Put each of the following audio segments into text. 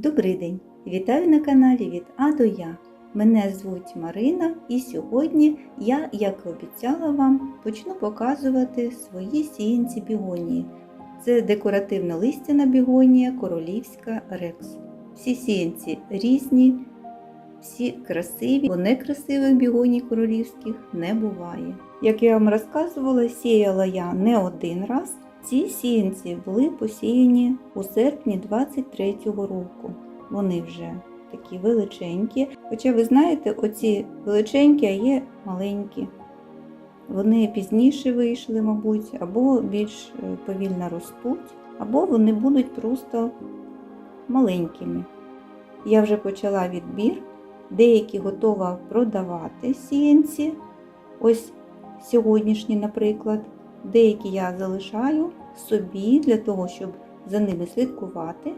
Добрий день! Вітаю на каналі від А до Я. Мене звуть Марина і сьогодні я, як і обіцяла вам, почну показувати свої сіянці бігонії. Це декоративна листяна бігонія королівська рекс. Всі сіянці різні, всі красиві, бо некрасивих бігоній королівських не буває. Як я вам розказувала, сіяла я не один раз. Ці сіянці були посіяні у серпні 23-го року. Вони вже такі величенькі. Хоча ви знаєте, оці величенькі, а є маленькі. Вони пізніше вийшли, мабуть, або більш е, повільно ростуть, або вони будуть просто маленькими. Я вже почала відбір, деякі готова продавати сіянці. Ось сьогоднішні, наприклад. Деякі я залишаю собі для того, щоб за ними слідкувати.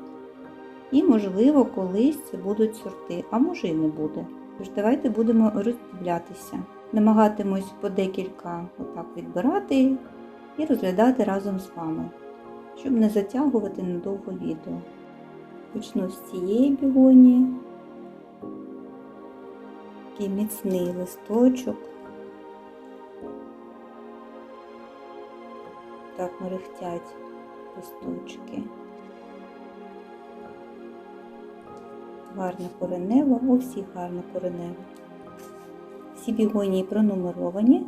І, можливо, колись це будуть сорти, а може і не буде. Тож давайте будемо роздивлятися. Намагатимусь по декілька отак відбирати і розглядати разом з вами, щоб не затягувати надовго відео. Почну з цієї бігонії. Такий міцний листочок. Так мерехтять листочки. Гарна коренева, у всіх гарна коренева. Всі бігонії пронумеровані.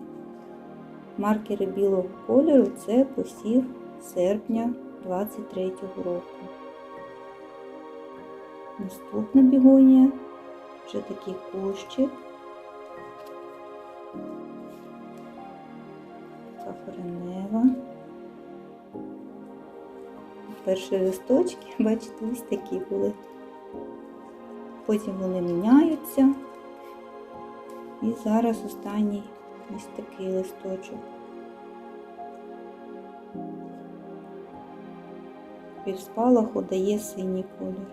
Маркери білого кольору це посів серпня 23-го року. Наступна бігонія вже такий кущик. Така коренева. Перші листочки, бачите, ось такі були. Потім вони міняються. І зараз останній ось такий листочок. Від спалаху дає синій колір.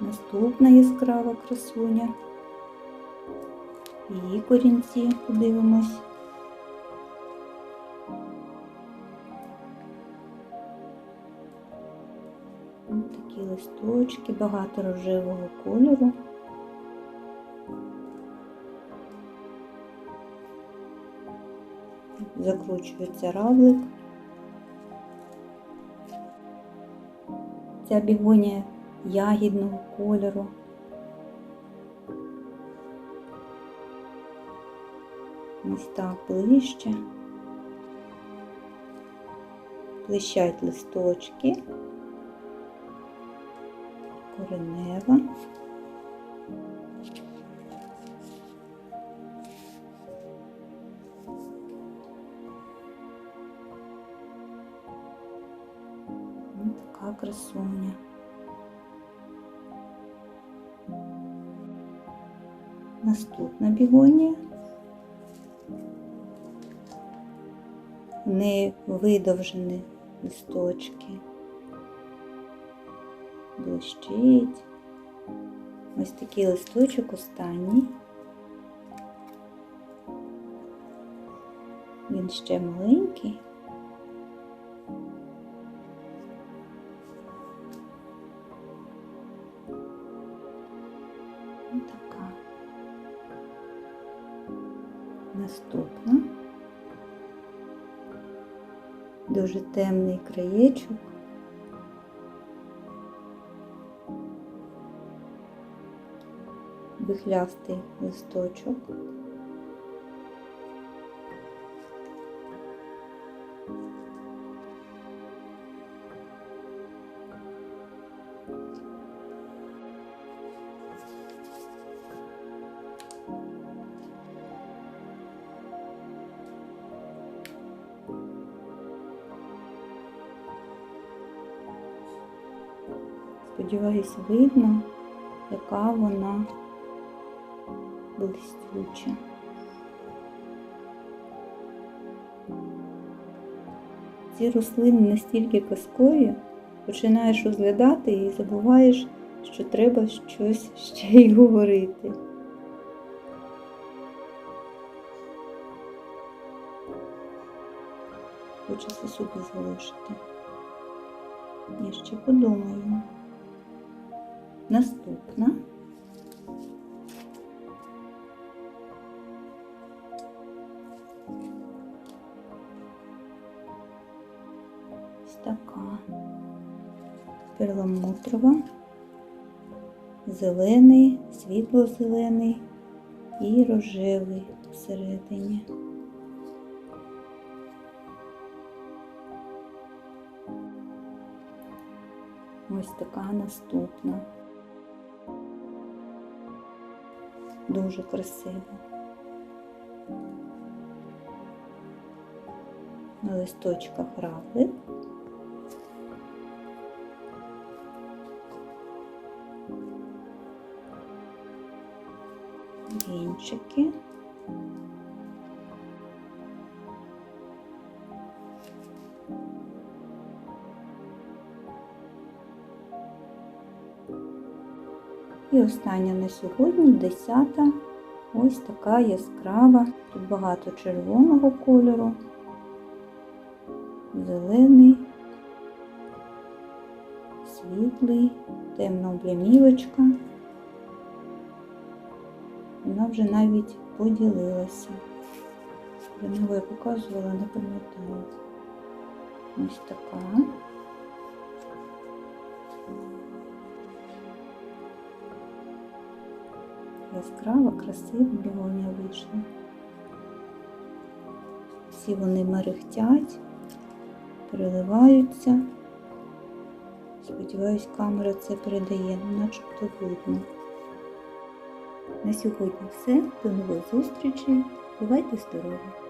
Наступна яскрава красуня. Її корінці подивимось. Листочки, багато рожевого кольору. Закручується равлик. Ця бігонія ягідного кольору. Ось так ближче. Блищать листочки, коренева. Така красуня. Наступна бігонія. В неї видовжені листочки. Блищить. Ось такий листочок останній. Він ще маленький. Ось. Наступна. Дуже темний краєчок. Вихлястий листочок. Сподіваюсь, видно, яка вона блистюча. Ці рослини настільки казкові, починаєш розглядати і забуваєш, що треба щось ще й говорити. Хочеться собі залишити. Я ще подумаю. Наступна. Така перламутрова, зелений, світло-зелений і рожевий всередині. Ось така наступна. Дуже красива. На листочках равлик. Вінчики. І остання на сьогодні десята. Ось така яскрава. Тут багато червоного кольору, зелений, світлий, темна облямівочка. Вона вже навіть поділилася. Давно я показувала, не пам'ятаю. Ось така. Яскрава, красива бігоня вийшла. Всі вони мерехтять, переливаються. Сподіваюсь, камера це передає, начебто видно. На сьогодні все. До нових зустрічей. Бувайте здорові!